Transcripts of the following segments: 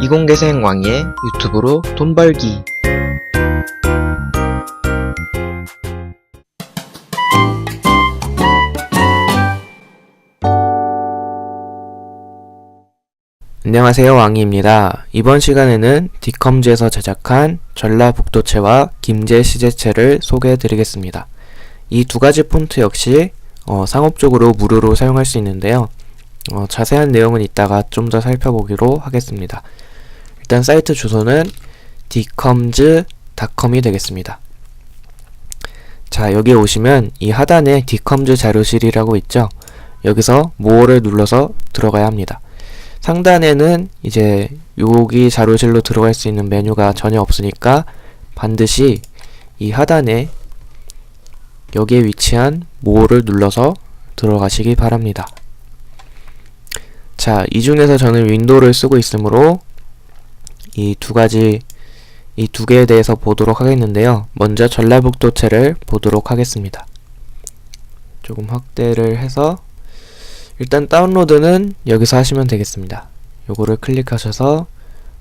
이공계생 왕의 유튜브로 돈 벌기. 안녕하세요 왕이입니다. 이번 시간에는 디컴즈에서 제작한 전라북도체와 김제 시제체를 소개해 드리겠습니다. 이 두 가지 폰트 역시 어, 상업적으로 무료로 사용할 수 있는데요. 어, 자세한 내용은 이따가 좀 더 살펴보기로 하겠습니다. 일단 사이트 주소는 dcoms.com이 되겠습니다. 자, 여기에 오시면 이 하단에 dcoms 자료실이라고 있죠. 여기서 모어를 눌러서 들어가야 합니다. 상단에는 이제 여기 자료실로 들어갈 수 있는 메뉴가 전혀 없으니까 반드시 이 하단에 여기에 위치한 모어를 눌러서 들어가시기 바랍니다. 자, 이 중에서 저는 윈도우를 쓰고 있으므로 이 두 가지, 이 두 개에 대해서 보도록 하겠는데요. 먼저 전라북도체를 보도록 하겠습니다. 조금 확대를 해서 일단 다운로드는 여기서 하시면 되겠습니다. 요거를 클릭하셔서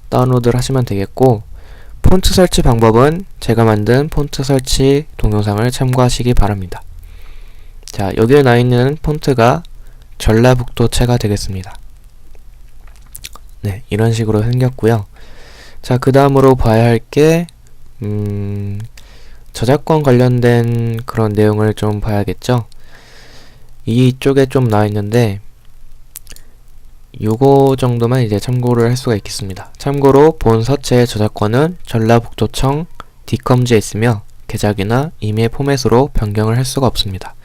다운로드를 하시면 되겠고 폰트 설치 방법은 제가 만든 폰트 설치 동영상을 참고하시기 바랍니다. 자, 여기에 나 있는 폰트가 전라북도체가 되겠습니다. 네, 이런 식으로 생겼고요. 자, 그 다음으로 봐야 할 게, 음, 저작권 관련된 그런 내용을 좀 봐야겠죠? 이쪽에 좀 나와 있는데, 요거 정도만 이제 참고를 할 수가 있겠습니다. 참고로 본 서체의 저작권은 전라북도청 디컴즈에 있으며 개작이나 임의 포맷으로 변경을 할 수가 없습니다.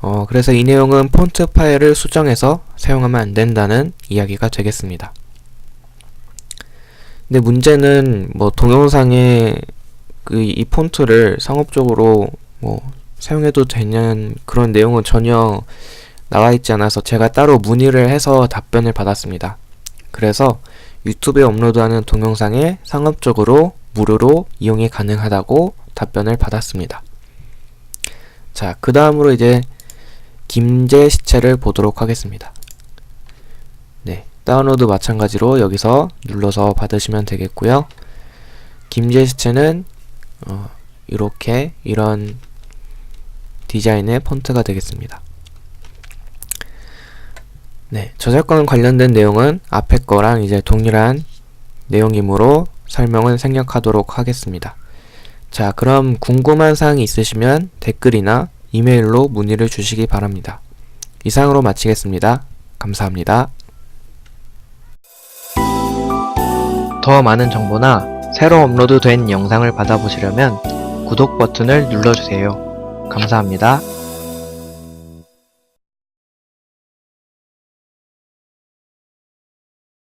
어, 그래서 이 내용은 폰트 파일을 수정해서 사용하면 안 된다는 이야기가 되겠습니다. 근데 문제는 뭐 동영상에 그 이 폰트를 상업적으로 뭐 사용해도 되는 그런 내용은 전혀 나와 있지 않아서 제가 따로 문의를 해서 답변을 받았습니다. 그래서 유튜브에 업로드하는 동영상에 상업적으로 무료로 이용이 가능하다고 답변을 받았습니다. 자, 그 다음으로 이제 김제 시체를 보도록 하겠습니다. 네, 다운로드 마찬가지로 여기서 눌러서 받으시면 되겠고요. 김제 시체는 어, 이렇게 이런 디자인의 폰트가 되겠습니다. 네, 저작권 관련된 내용은 앞에 거랑 이제 동일한 내용이므로 설명을 생략하도록 하겠습니다. 자, 그럼 궁금한 사항이 있으시면 댓글이나 이메일로 문의를 주시기 바랍니다. 이상으로 마치겠습니다. 감사합니다. 더 많은 정보나 새로 업로드 된 영상을 받아보시려면 구독 버튼을 눌러주세요. 감사합니다.